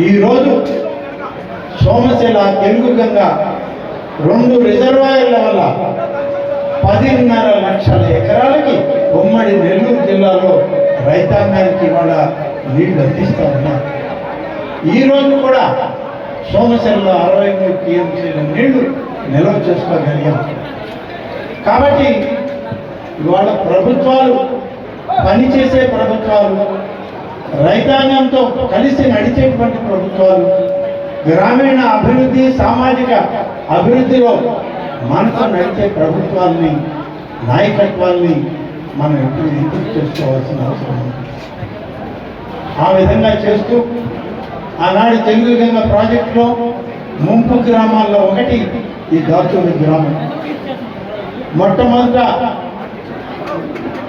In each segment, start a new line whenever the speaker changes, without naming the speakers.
ఈరోజు సోమశిల తెలుగు గంగ రెండు రిజర్వాయర్ల వల్ల పదిన్నర లక్షల ఎకరాలకి ఉమ్మడి నెల్లూరు జిల్లాలో రైతాంగానికి ఇవాళ నీళ్ళు అందిస్తూ ఉన్నారు. ఈరోజు కూడా సోమశిలలో అరవై మూడు టీఎంసీల నీళ్ళు నిల్వ చేసుకోగలిగాం. కాబట్టి ఇవాళ ప్రభుత్వాలు పనిచేసే ప్రభుత్వాలు రైతాంగంతో కలిసి నడిచేటువంటి ప్రభుత్వాలు గ్రామీణ అభివృద్ధి సామాజిక అభివృద్ధిలో మనతో నడిచే ప్రభుత్వాల్ని నాయకత్వాల్ని మనం ఎప్పుడు ఎంపిక చేసుకోవాల్సిన అవసరం ఉంది. ఆ విధంగా చేస్తూ ఆనాడు తెలుగు గంగ ప్రాజెక్టులో ముంపు గ్రామాల్లో ఒకటి ఈ దాచూరి గ్రామం. మొట్టమొదట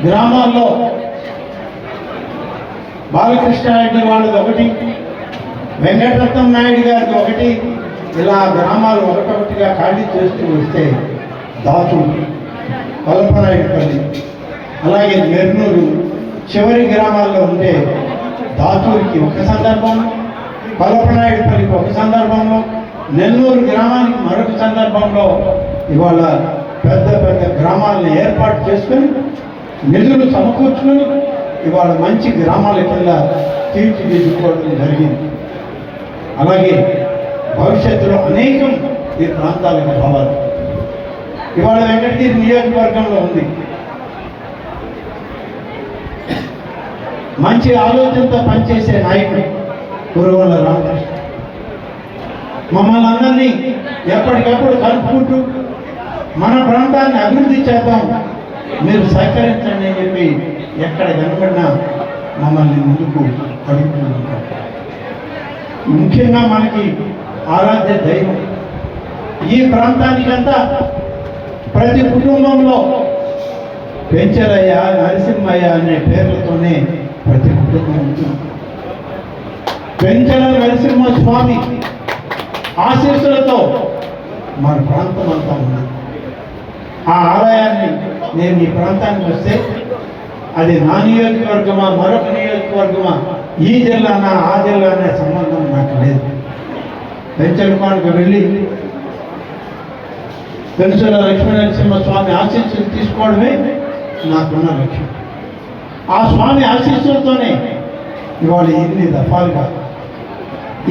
గ్రామాల్లో బాలకృష్ణారెడ్డి వాళ్ళది ఒకటి వెంకటరత్నం నాయుడు గారిది ఒకటి ఇలా గ్రామాలు ఒకటొకటిగా ఖాళీ చేస్తూ వస్తే దాచు కల్పనాయుడుపల్లి అలాగే నెర్నూరు చివరి గ్రామాల్లో ఉండే దాచూరికి ఒక సందర్భంలో కల్పనాయుడుపల్లికి ఒక సందర్భంలో నెల్లూరు గ్రామానికి మరొక సందర్భంలో ఇవాళ పెద్ద పెద్ద గ్రామాలను ఏర్పాటు చేసుకుని నిధులు సమకూర్చుకొని ఇవాళ మంచి గ్రామాల కింద తీర్చిదిద్దుకోవడం జరిగింది. అలాగే భవిష్యత్తులో అనేకం ఈ ప్రాంతాలకు కావాలి ఇవాళ వెంకటగిరి నియోజకవర్గంలో ఉంది. మంచి ఆలోచనతో పనిచేసే నాయకుడు కురువల రామకృష్ణ. మమ్మల్ని అందరినీ ఎప్పటికప్పుడు కలుపుకుంటూ మన ప్రాంతాన్ని అభివృద్ధి చేద్దాం. మీరు సహకరించండి అని చెప్పి ఎక్కడ కనపడినా మమ్మల్ని ముందుకు కడుగుతూ ఉంటారు ముఖ్యంగా మనకి ఆరాధ్య దైవం. ఈ ప్రాంతానికంతా ప్రతి కుటుంబంలో పెంచరయ్య నరసింహయ్య అనే పేర్లతోనే ప్రతి కుటుంబం ఉంటుంది. పెంచల నరసింహ స్వామి ఆశీస్సులతో మన ప్రాంతం అంతా ఉంది ఆ ఆలయాన్ని నేను ఈ ప్రాంతానికి వస్తే అది నా నియోజకవర్గమా మరొక నియోజకవర్గమా? ఈ జిల్లానా ఆ జిల్లానే సంబంధం నాకు లేదు. పెంచలపాడుకు వెళ్ళి. పెన్సుల లక్ష్మీనరసింహ స్వామి ఆశీస్సులు తీసుకోవడమే నాకున్న లక్ష్యం. ఆ స్వామి ఆశీస్సులతోనే ఇవాళ ఇన్ని దఫాలుగా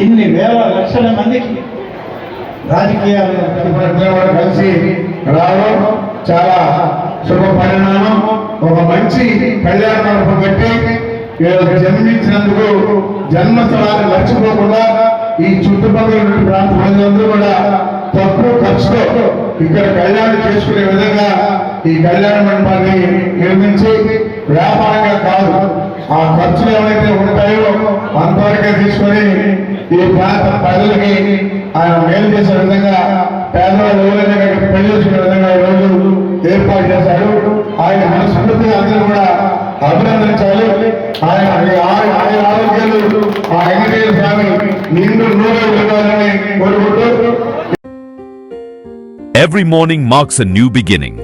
ఇన్ని వేల లక్షల మందికి రాజకీయాలు
కలిసి రావడం చాలా శుభ పరిణామం ఒక మంచి కళ్యాణ మండపం పెట్టి వీళ్ళకి జన్మించినందుకు జన్మస్థలాన్ని మర్చిపోకుండా ఈ చుట్టుపక్కల ఉన్న ప్రాంత ప్రజలందరూ కూడా తక్కువ ఖర్చుతో ఇక్కడ కళ్యాణం చేసుకునే విధంగా ఈ కళ్యాణ మండపాన్ని నిర్మించి వ్యాపారంగా కాదు ఆ ఖర్చులు ఏవైతే ఉంటాయో అంతవరకే తీసుకొని ఈ ప్రాంత ప్రజలకి ఆయన మేలు చేసే విధంగా పేదవాళ్ళు ఎవరైనా పెళ్ళి చేసుకునే విధంగా ఈరోజు ఏర్పాటు చేశాడు ఆయన మన సంగతిగా అందరూ కూడా అభినందించాలి ఆయన ఆయన ఆయన ఆరోగ్యాలు ఆ వెంకటేశ్వర స్వామి నిండు నూనె ఇవ్వాలని కోరుకుంటూ
Every morning marks a new beginning,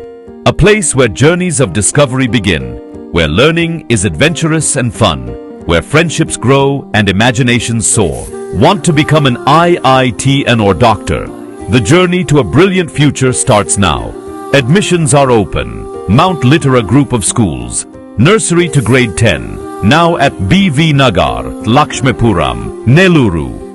a place where journeys of discovery begin, where learning is adventurous and fun, where friendships grow and imaginations soar. Want to become an IITN or doctor? The journey to a brilliant future starts now. Admissions are open. Mount Litera Group of Schools, nursery to grade 10, now at BV Nagar, Lakshmipuram, Neluru.